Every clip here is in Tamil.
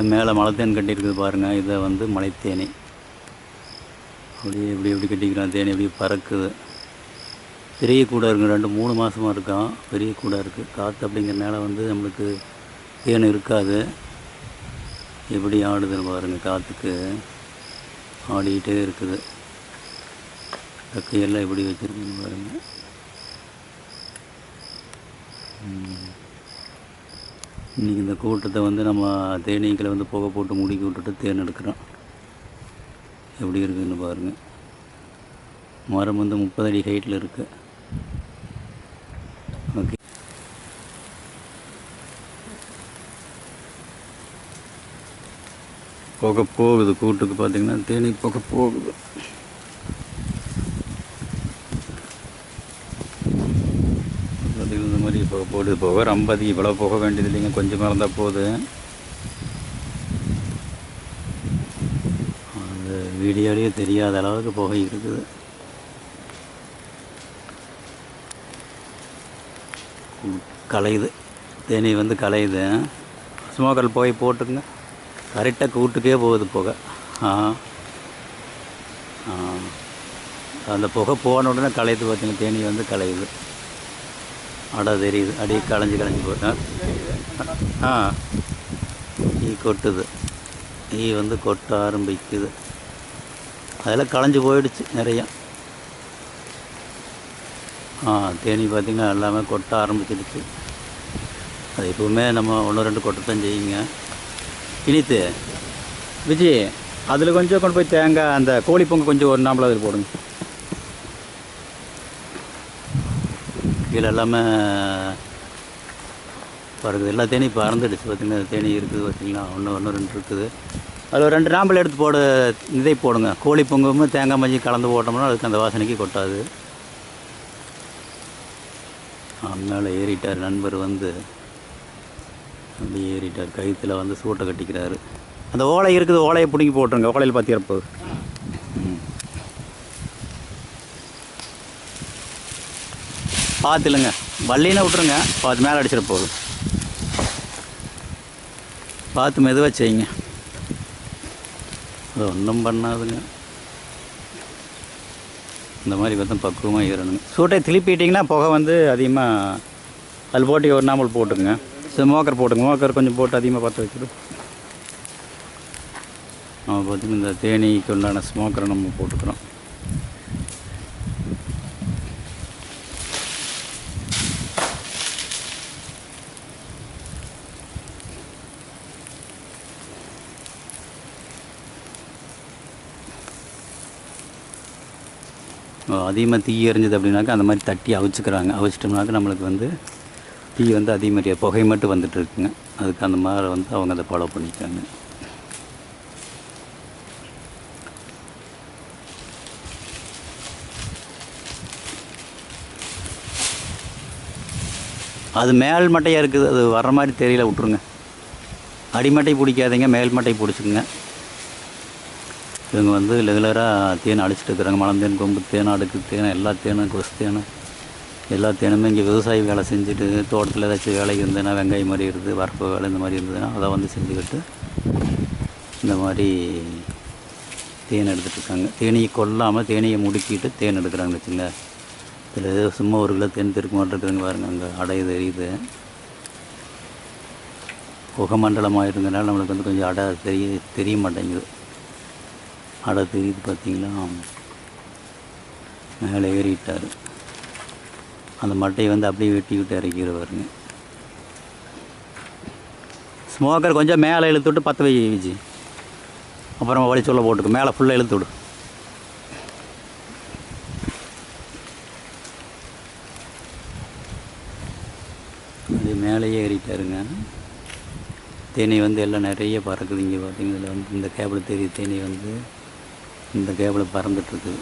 இது மேலே மலைத்தேன் கட்டியிருக்குது பாருங்கள் இதை வந்து மலைத்தேனி. அப்படியே இப்படி எப்படி கட்டிக்கிறான் தேனி அப்படியே பறக்குது. பெரிய கூட இருக்குது ரெண்டு மூணு மாதமாக இருக்கான். பெரிய கூடாக இருக்குது காற்று அப்படிங்கிறனால வந்து நம்மளுக்கு தேன் இருக்காது. எப்படி ஆடுதுன்னு பாருங்கள் காற்றுக்கு ஆடிக்கிட்டே இருக்குது. ரெக்கையெல்லாம் எப்படி வச்சுருக்குன்னு பாருங்கள் இன்றைக்கி இந்த கூட்டத்தை வந்து நம்ம தேனீக்களை வந்து புகை போட்டு முடிக்கி விட்டுட்டு தேன் எடுக்கிறோம் எப்படி இருக்குதுன்னு பாருங்கள் மரம் வந்து முப்பது அடி ஹைட்டில் இருக்குது ஓகே. புகை போகுது கூட்டுக்கு பார்த்தீங்கன்னா தேனி புகை போகுது பார்த்தீங்கன்னா இந்த இது போக ரொம்ப அதிகம் இவ்வளோ போக வேண்டியது இல்லைங்க கொஞ்சமாக இருந்தால் போகுது அந்த வீடியோலேயே தெரியாத அளவுக்கு புகை இருக்குது. கலையுது தேனி வந்து கலையுது ஸ்மோக்கர் போய் போட்டுங்க கரெக்டாக கூட்டுக்கே போகுது புகை. ஆ. ஆ. அந்த புகை போன உடனே கலையுது பார்த்தீங்க தேனி வந்து கலையுது அடை தெரியுது. அடி களைஞ்சி களைஞ்சி போட்டேன் ஆ ஈ கொட்டுது. ஈ வந்து கொட்ட ஆரம்பிக்குது. அதெல்லாம் களைஞ்சி போயிடுச்சு நிறையா. ஆ தேனி பார்த்திங்கன்னா எல்லாமே கொட்ட ஆரம்பிச்சிடுச்சு. அது எப்பவுமே நம்ம ஒன்று ரெண்டு கொட்டத்தான் செய்யுங்க. இனித்து விஜய் அதில் கொஞ்சம் கொண்டு போய் தேங்காய் அந்த கோழி பொங்கல் கொஞ்சம் ஒரு நாம்பளை அதில் போடுங்க. கீழே எல்லாமே பறக்குது எல்லா தேனியும் இப்போ அறந்துடுச்சு பார்த்தீங்கன்னா தேனி இருக்குது பார்த்திங்கன்னா ஒன்று ஒன்று ரெண்டு இருக்குது. அதில் ரெண்டு நாம்பல் எடுத்து போட இதை போடுங்க. கோழி பொங்கமும் தேங்காய் மஞ்சி கலந்து போட்டோம்னா அதுக்கு அந்த வாசனைக்கு கொட்டாது. மேலே ஏறிட்டார் நண்பர் வந்து. அப்படியே ஏறிட்டார். கயிற்றுல வந்து சூட்டை கட்டிக்கிறாரு. அந்த ஓலை இருக்குது ஓலையை பிடுங்கி போட்டுருங்க. ஓலையில் பார்த்திருப்போம் பார்த்து இல்லைங்க வள்ளினா விட்ருங்க பார்த்து மேலே அடிச்சிட போகுது பார்த்து மெதுவாக செய்யுங்க. அது ஒன்றும் பண்ணாதுங்க. இந்த மாதிரி பார்த்தா பக்குவமாக ஏறணுங்க சூட்டை திருப்பிட்டிங்கன்னா புகை வந்து அதிகமாக அதில் போட்டு ஒரு நாமல் போட்டுங்க சரி மோக்கர் போட்டுங்க. மோக்கர் கொஞ்சம் போட்டு அதிகமாக பற்ற வச்சுட்டு நம்ம பார்த்திங்கன்னா இந்த தேனீக்கு உண்டான ஸ்மோக்கரை நம்ம போட்டுக்கிறோம். அதிகமாக தீ எரிஞ்சது அப்படின்னாக்கா அந்த மாதிரி தட்டி அவிச்சுக்கிறாங்க. அவிச்சிட்டோம்னாக்கா நம்மளுக்கு வந்து தீ வந்து அதே மாதிரியே புகை மட்டும் வந்துட்டு இருக்குங்க. அதுக்கு அந்த மாதிரி வந்து அவங்க அதை ஃபாலோ பண்ணிக்கிறாங்க அது மேல் மட்டையாக இருக்குது. அது வர்ற மாதிரி தெரியல விட்ருங்க அடிமட்டை பிடிக்காதீங்க மேல் மட்டை பிடிச்சிக்குங்க. இவங்க வந்து ரெகுலராக தேன் அடிச்சிட்டு இருக்கிறாங்க. மலந்தேன் கொம்பு தேன் அடுக்கு தேன் எல்லா தேனும் கொசு தேனும். எல்லா தேனுமே இங்கே விவசாய வேலை செஞ்சுட்டு தோட்டத்தில் ஏதாச்சும் வேலைக்கு இருந்ததுன்னா வெங்காயம் மாதிரி இருக்குது வரப்பு வேலை இந்த மாதிரி இருந்ததுன்னா அதை வந்து செஞ்சுக்கிட்டு இந்த மாதிரி தேன் எடுத்துகிட்டு இருக்காங்க. தேனியை கொல்லாமல் தேனியை முடுக்கிட்டு தேன் எடுக்கிறாங்க வச்சுங்க. இதில் ஏதோ சும்மா ஒரு கிலோ தேன் தெருக்கு மாட்டிருக்குதுங்க பாருங்கள் அங்கே அடை தெரியுது புகை மண்டலமாக இருந்ததுனால நம்மளுக்கு வந்து கொஞ்சம் அடை தெரிய தெரிய மாட்டேங்குது. அடை தெரியுது பார்த்தீங்களா? மேலே ஏறிட்டார். அந்த மட்டையை வந்து அப்படியே வெட்டி விட்டு இறக்கிடுவாருங்க ஸ்மோக்கர் கொஞ்சம் மேலே இழுத்து விட்டு பற்ற வை விஜி. அப்புறம் வழி சொல்ல போட்டுக்கு. மேலே ஃபுல்லாக இழுத்து விடு அது மேலேயே ஏறிட்டாருங்க. தேனி வந்து எல்லாம் நிறைய பறக்குது இங்கே பார்த்தீங்கன்னா இதில் வந்து இந்த கேபிள் தெரியுது. தேனி வந்து இந்த கேபிள் பறந்துட்டுருக்கு.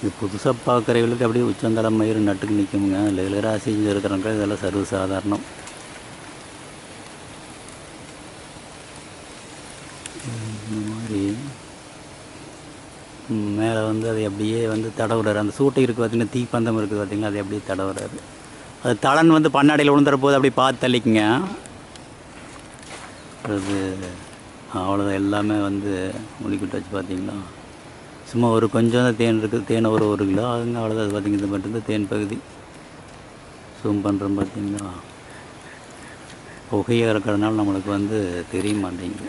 இது புதுசாக பார்க்குறவங்களுக்கு அப்படியே உச்சந்தலை மயிறு நட்டுக்கு நிற்குங்க ரெகுலராக செஞ்சு இருக்கிறவங்க இதெல்லாம் சர்வ சாதாரணம் இந்த மாதிரி மேலே வந்து அதை அப்படியே வந்து தடவுறாரு. அந்த சூட்டை இருக்குது பார்த்தீங்கன்னா தீப்பந்தம் இருக்குது பார்த்திங்கன்னா அதை அப்படியே தடவுறாரு. அது தளன் வந்து பண்ணாடையில் விழுந்துற போது அப்படி பார்த்து தள்ளிக்குங்க அது அவ்வளோதான் எல்லாமே வந்து முடிக்கிட்டு வச்சு பார்த்தீங்களா சும்மா ஒரு கொஞ்சம் தான் தேன் இருக்குது தேன் ஒரு ஒரு கிலோ அதுங்க அவ்வளோதான் அது பார்த்திங்க இது மட்டும்தான் தேன் பகுதி. ஜூம் பண்ணுறோம் பார்த்தீங்களா? புகையாக இருக்கிறதுனால நம்மளுக்கு வந்து தெரிய மாட்டேங்குது.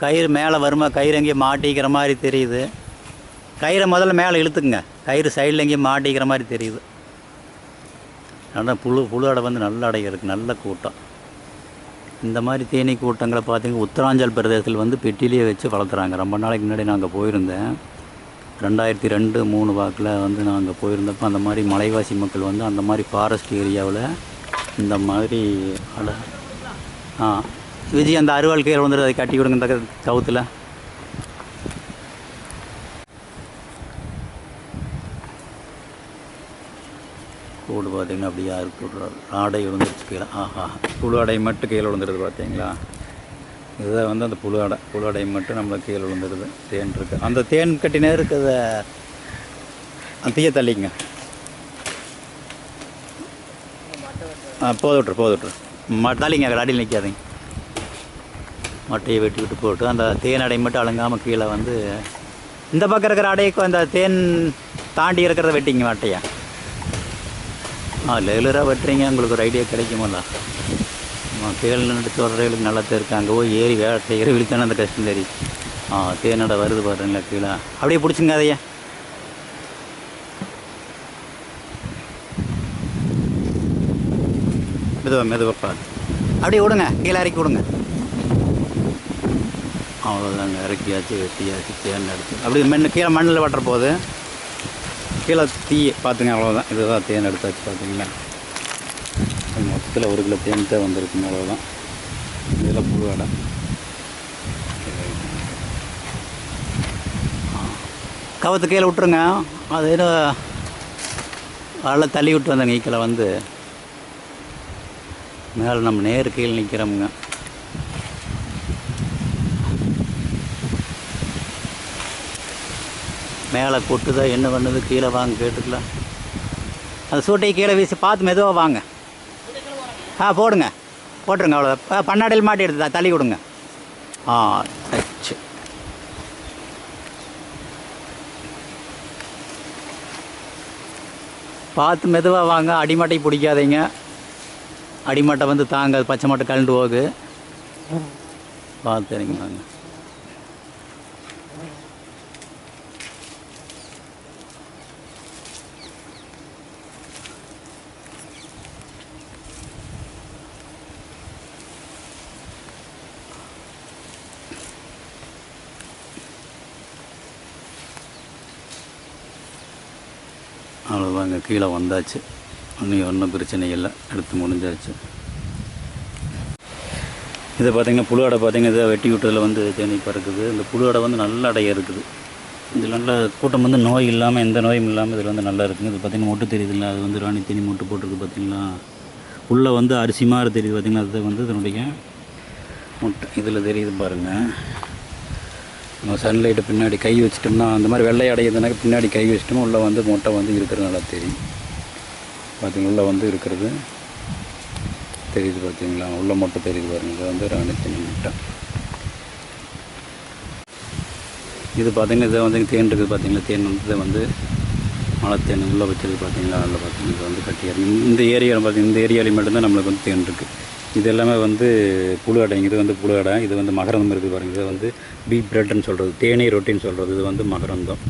கயிறு மேலே வருமா கயிறு எங்கேயும் மாட்டிக்கிற மாதிரி தெரியுது. கயிறை முதல்ல மேலே இழுத்துக்குங்க. கயிறு சைடில் எங்கேயும் மாட்டிக்கிற மாதிரி தெரியுது. ஆனால் புழு புழு அடை வந்து நல்ல அடை இருக்குது நல்ல கூட்டம். இந்த மாதிரி தேனீ கூட்டங்களை பார்த்தீங்கன்னா உத்தராஞ்சல் பிரதேசத்தில் வந்து பெட்டிலேயே வச்சு வளர்த்துறாங்க. ரொம்ப நாளைக்கு முன்னாடி நாங்கள் போயிருந்தேன். ரெண்டாயிரத்தி ரெண்டு மூணு வாக்கில் வந்து நாங்கள் போயிருந்தப்போ அந்த மாதிரி மலைவாசி மக்கள் வந்து அந்த மாதிரி ஃபாரஸ்ட் ஏரியாவில் இந்த மாதிரி அடை ஆ. விஜய் அந்த அருவாள் கீழே வந்துடுது அதை கட்டி கொடுங்க இந்த கவுத்தில் கூடு பார்த்தீங்கன்னா அப்படியே அறுத்து விட்றாரு ஆடை விழுந்துருச்சு கீழே. ஆஹா. புழு அடை மட்டும் கீழே விழுந்துருது பார்த்தீங்களா? இதுதான் வந்து அந்த புழு அடை புழு அடை மட்டும் நம்மளுக்கு கீழே விழுந்துருது. தேன் இருக்குது அந்த தேன் கட்டினே இருக்கிறத அந்த தீய தள்ளிங்க ஆ போதுட்ரு போதுட்ரு ம தள்ளிங்க அடியில் நிற்காதீங்க மட்டையை வெட்டி விட்டு போட்டு அந்த தேன் அடை மட்டும் அழுங்காமல் கீழே வந்து இந்த பக்கம் இருக்கிற அடைக்கு அந்த தேன் தாண்டி இருக்கிறத வெட்டிங்க மட்டையை. ஆ ரெகுலராக வெட்டுறீங்க உங்களுக்கு ஒரு ஐடியா கிடைக்குமல்ல ஆ தேல் நடிச்சு நல்லா தெரியும் அங்கே போய் ஏறி வேலை செய்கிறவங்களுக்கு தானே அந்த கஷ்டம் தெரியும் ஆ தேனடை வருது பாருங்களா கீழே. அப்படியே பிடிச்சிங்க அதையே. மெதுவா மெதுவாக பார்த்து. அப்படியே விடுங்க கீழே இறக்கி விடுங்க. அவ்வளோதாங்க இறக்கியாச்சு வெட்டியாச்சு தேன் எடுத்து அப்படி மண் கீழே மண்ணில் வெட்டுற போது கீழே தீ பார்த்துங்க அவ்வளோதான் இதுதான் தேன் எடுத்தாச்சு பார்த்தீங்களா மொத்தத்தில் ஒரு கிலோ தேன் தான் வந்திருக்குங்க அவ்வளோதான் இதில் புழு அடை. கவத்து கீழே விட்டுருங்க. அது ஏதோ அதில் தள்ளி விட்டு வந்தேங்க கீழே வந்து. மேலே நம்ம நேர் கீழே நிற்கிறோமுங்க மேலே கொட்டுதா என்ன பண்ணுது கீழே வாங்க கேட்டுக்கலாம் அந்த சூட்டையை கீழே வீசி பார்த்து மெதுவாக வாங்க. ஆ போடுங்க. போட்டுருங்க அவ்வளோ பண்ணாடியில் மாட்டி எடுத்து தள்ளி விடுங்க. ஆ அச்சு பார்த்து மெதுவாக வாங்க. அடிமட்டை பிடிக்காதீங்க. அடிமட்டை வந்து தாங்க பச்சை மட்டை கலண்டு போகுது. பார்த்து வாங்க. அவ்வளோதாங்க கீழே வந்தாச்சு. ஒன்றும் ஒன்றும் பிரச்சனை இல்லை. எடுத்து முடிஞ்சாச்சு. இதை பார்த்தீங்கன்னா புழு அடை பார்த்திங்கன்னா இதை வெட்டி விட்டதில் வந்து தேனி பறக்குது. இந்த புழு அடை வந்து நல்ல அடையாக இருக்குது. இதில் நல்ல கூட்டம் வந்து நோய் இல்லாமல் எந்த நோயும் இல்லாமல் இதில் வந்து நல்லா இருக்குங்க. இது பார்த்திங்கன்னா மொட்டு தெரியுதுல்ல. அது வந்து ராணி தேனி மொட்டு போட்டிருக்கு பார்த்திங்களா? உள்ளே வந்து அரிசி மாதிரி தெரியுது பார்த்திங்கன்னா அது வந்து இதனுடைய முட்டை. இதில் தெரியுது பாருங்கள் நம்ம சன்லைட்டை பின்னாடி கை வச்சிட்டோம்னா அந்த மாதிரி வெள்ளை அடையுதுனாக்க பின்னாடி கை வச்சிட்டோம்னா உள்ளே வந்து முட்டை வந்து இருக்கிறது நல்லா தெரியும். பார்த்தீங்களா உள்ளே வந்து இருக்கிறது தெரியுது பார்த்தீங்களா உள்ள முட்டை தெரியுது பாருங்கள் இது வந்து ராணி தேனி முட்டை இது பார்த்தீங்கன்னா இதை வந்து தேன் இருக்குது பார்த்தீங்களா தேன் வந்து இதை வந்து மலை தேன் உள்ளே வச்சது பார்த்தீங்களா அதில் பார்த்தீங்கன்னா இது வந்து கட்டி இந்த ஏரியாவில் பார்த்தீங்கன்னா இந்த ஏரியாவிலையும் மட்டும்தான் நம்மளுக்கு வந்து தேன் இருக்குது இது எல்லாமே வந்து புழு அடைங்க இது வந்து புழு அடை இது வந்து மகரந்தம் இருக்குது பாருங்கள் இது வந்து பீப் பிரெட்னு சொல்கிறது தேனீ ரொட்டின்னு சொல்கிறது இது வந்து மகரந்தம்.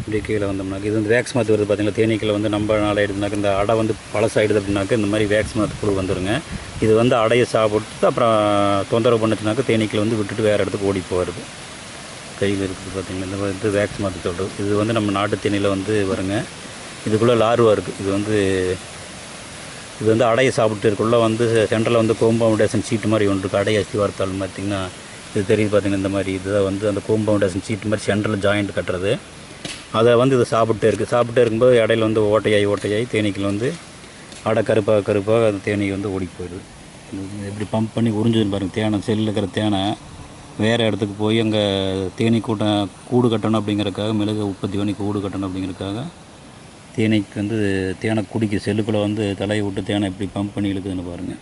இப்படி கீழே வந்தோம்னாக்க இது வந்து வேக்ஸ் மாத்து வருது பார்த்தீங்களா தேனீக்கில் வந்து நம்ம நாள் ஆயிடுதுனாக்க இந்த அடை வந்து பழசாயிடுது அப்படின்னாக்க இந்த மாதிரி வேக்ஸ் மாத்து புழு வந்துருங்க. இது வந்து அடையை சாப்பிட்டு அப்புறம் தொந்தரவு பண்ணுச்சுனாக்க தேனீக்கில் வந்து விட்டுட்டு வேறு இடத்துக்கு ஓடி போகிறது கையில் இருக்குது பார்த்திங்கன்னா இந்த வந்து வேக்ஸ் மாத்து சொல்கிறது இது வந்து நம்ம நாட்டு தேனியில் வந்து வருங்க. இதுக்குள்ளே லார்வா இருக்குது இது வந்து இது வந்து அடையை சாப்பிட்டு இருக்குள்ள வந்து சென்டரில் வந்து கோம்பவுண்டேஷன் சீட்டு மாதிரி ஒன்று இருக்குது அடையை அச்சு வார்த்தாலும் பார்த்திங்கன்னா இது தெரியுது பார்த்திங்கன்னா இந்த மாதிரி இதுதான் வந்து அந்த கோம்பவுண்டேஷன் சீட்டு மாதிரி சென்டரில் ஜாயிண்ட் கட்டுறது. அதை வந்து இது சாப்பிட்டே இருக்குது சாப்பிட்டே இருக்கும்போது இடையில வந்து ஓட்டையாகி ஓட்டையாகி தேனீக்கில் வந்து அடை கருப்பாக கருப்பாக அந்த தேனீ வந்து ஓடி போயிடுது. எப்படி பம்ப் பண்ணி உறிஞ்சுதுன்னு பாருங்கள் தேனை செல்லில் இருக்கிற தேனை வேறு இடத்துக்கு போய் அங்கே தேனீ கூட்டம் கூடு கட்டணும் அப்படிங்கிறதுக்காக மிளகு உற்பத்தி பண்ணி கூடு கட்டணும் அப்படிங்கிறதுக்காக தேனைக்கு வந்து தேனை குடிக்க செல்லுக்குள்ளே வந்து தலையை விட்டு தேனை எப்படி பம்ப் பண்ணி இழுக்குதுன்னு பாருங்கள்